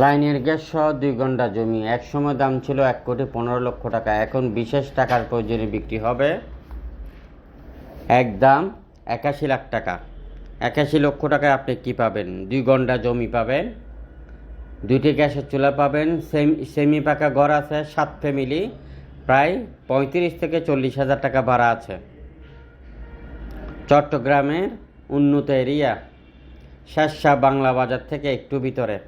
লাইনের গ্যাস সহ দুই ঘণ্টা জমি। একসময় দাম ছিল এক কোটি পনেরো লক্ষ টাকা। এখন বিশেষ টাকার প্রয়োজনে বিক্রি হবে এক দাম একাশি লাখ টাকা। একাশি লক্ষ টাকায় আপনি কি পাবেন? দুই ঘণ্টা জমি পাবেন দুটি গ্যাসের চুলা পাবেন সেম পাকা ঘর আছে, সাত ফ্যামিলি, প্রায় পঁয়ত্রিশ থেকে চল্লিশ হাজার টাকা ভাড়া আছে। চট্টগ্রামের উন্নত এরিয়া, শেরশাহ বাংলা বাজার থেকে একটু ভিতরে।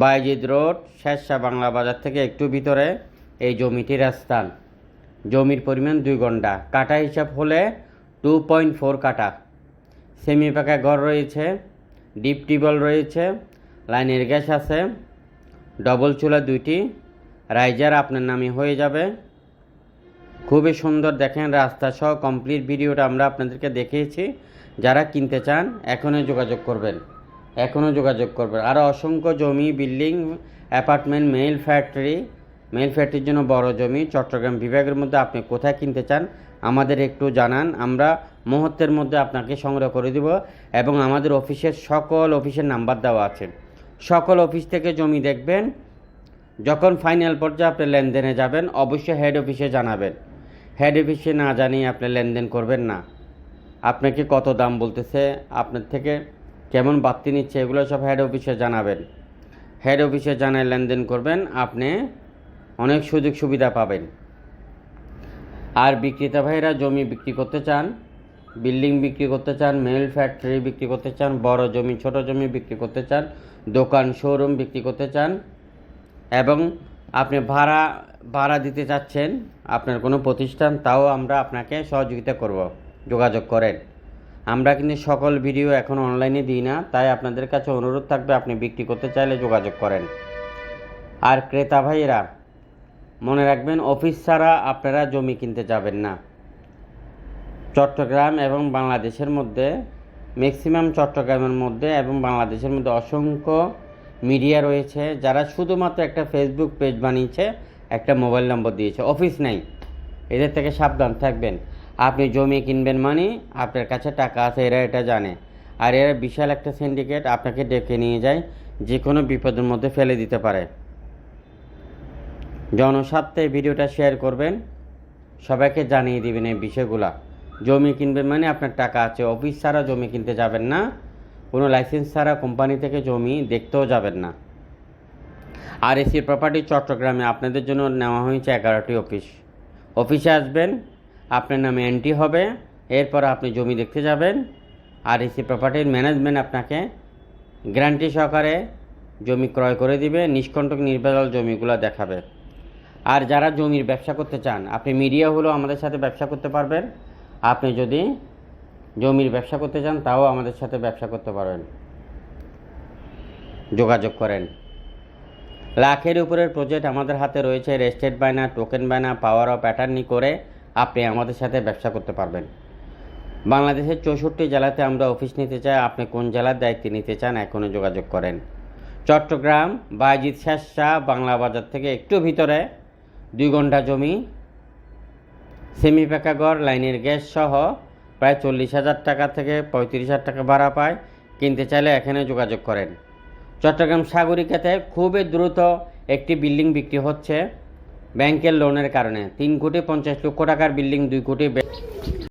বাইজিদ রোড, শেরশাহ বাংলা বাজার থেকে একটু ভিতরে এই জমিটির স্থান জমির পরিমাণ দুই ঘণ্টা। কাটা হিসাব হলে টু পয়েন্ট ফোর কাটা। সেমি পাকা ঘর রয়েছে ডিপ টিউবওয়েল রয়েছে, লাইনের গ্যাস আছে ডবল চুলা দুইটি রাইজার আপনার নামে হয়ে যাবে। খুবই সুন্দর দেখেন রাস্তা সহ কমপ্লিট ভিডিওটা আমরা আপনাদেরকে দেখিয়েছি। যারা কিনতে চান এখনই যোগাযোগ করবেন। এখনও যোগাযোগ করবেন আরও অসংখ্য জমি, building, apartment mill factory mill ফ্যাক্টরির জন্য বড় জমি, চট্টগ্রাম বিভাগের মধ্যে আপনি কোথায় কিনতে চান আমাদের একটু জানান। আমরা মুহূর্তের মধ্যে আপনাকে সংগ্রহ করে দিব এবং আমাদের অফিসের সকল অফিসের নাম্বার দেওয়া আছে। সকল অফিস থেকে জমি দেখবেন। যখন ফাইনাল পর্যায়ে আপনি লেনদেনে যাবেন, অবশ্যই হেড অফিসে জানাবেন। হেড অফিসে না জানিয়ে আপনি লেনদেন করবেন না। আপনাকে কত দাম বলতেছে? আপনার থেকে কেমন বাড়তি নিচ্ছে এগুলো সব হেড অফিসে জানাবেন। হেড অফিসে জানায় লেনদেন করবেন, আপনি অনেক সুযোগ সুবিধা পাবেন। আর বিক্রেতা ভাইরা জমি বিক্রি করতে চান, বিল্ডিং বিক্রি করতে চান মেল ফ্যাক্টরি বিক্রি করতে চান, বড় জমি, ছোট জমি বিক্রি করতে চান, দোকান শোরুম বিক্রি করতে চান, এবং আপনি ভাড়া ভাড়া দিতে চাচ্ছেন, আপনার কোনো প্রতিষ্ঠান, তাও আমরা আপনাকে সহযোগিতা করব, যোগাযোগ করেন। আমরা কিন্তু সকল ভিডিও এখন অনলাইনে দিই না, তাই আপনাদের কাছে অনুরোধ থাকবে আপনি বিক্রি করতে চাইলে যোগাযোগ করেন। আর ক্রেতা ভাইয়েরা, মনে রাখবেন অফিস ছাড়া আপনারা জমি কিনতে যাবেন না। চট্টগ্রাম এবং বাংলাদেশের মধ্যে ম্যাক্সিমাম চট্টগ্রামের মধ্যে এবং বাংলাদেশের মধ্যে অসংখ্য মিডিয়া রয়েছে যারা শুধুমাত্র একটা ফেসবুক পেজ বানিয়েছে, একটা মোবাইল নম্বর দিয়েছে। অফিস নেই। এদের থেকে সাবধান থাকবেন। আপনি জমি কিনবেন মানে আপনার কাছে টাকা আছে, এরা এটা জানে। আর এরা বিশাল একটা সিন্ডিকেট আপনাকে ডেকে নিয়ে যায় যে কোনো বিপদের মধ্যে ফেলে দিতে পারে। জনস্বার্থে ভিডিওটা শেয়ার করবেন, সবাইকে জানিয়ে দিবেন এই বিষয়গুলা। জমি কিনবেন মানে আপনার টাকা আছে অফিস ছাড়া জমি কিনতে যাবেন না, কোনো লাইসেন্স ছাড়া কোম্পানি থেকে জমি দেখতেও যাবেন না। আর এসি প্রপার্টি চট্টগ্রামে আপনাদের জন্য নেওয়া হয়েছে এগারোটি অফিস অফিসে আসবেন আপনার নামে এন্ট্রি হবে, এরপর আপনি জমি দেখতে যাবেন, আর এসি প্রপার্টির ম্যানেজমেন্ট আপনাকে গ্যারান্টি সহকারে জমি ক্রয় করে দিবে, নিষ্কণ্টক নির্ভেজাল জমিগুলো দেখাবে। আর যারা জমির ব্যবসা করতে চান, আপনি মিডিয়া হলেও আমাদের সাথে ব্যবসা করতে পারবেন। আপনি যদি জমির ব্যবসা করতে চান, তাও আমাদের সাথে ব্যবসা করতে পারবেন। যোগাযোগ করেন। লাখের উপরের প্রজেক্ট আমাদের হাতে রয়েছে রেস্টেড বায়না টোকেন বায়না পাওয়ার অফ অ্যাটার্নি করে আপনি আমাদের সাথে ব্যবসা করতে পারবেন। বাংলাদেশের চৌষট্টি জেলাতে আমরা অফিস নিতে চাই, আপনি কোন জেলার দায়িত্ব নিতে চান এখনও যোগাযোগ করেন। চট্টগ্রাম বাইজিৎ শেরশাহ বাংলা বাজার থেকে একটু ভিতরে, দুই ঘণ্টা জমি সেমি পাকাগড় লাইনের গ্যাস সহ প্রায় চল্লিশ হাজার টাকা থেকে পঁয়ত্রিশ হাজার টাকা ভাড়া পায়। কিনতে চাইলে এখানে যোগাযোগ করেন। চট্টগ্রাম সাগরিকাতে খুবই দ্রুত একটি বিল্ডিং বিক্রি হচ্ছে। ব্যাংকের লোনের কারণে তিন কোটি পঞ্চাশ লক্ষ টাকার বিল্ডিং দুই কোটি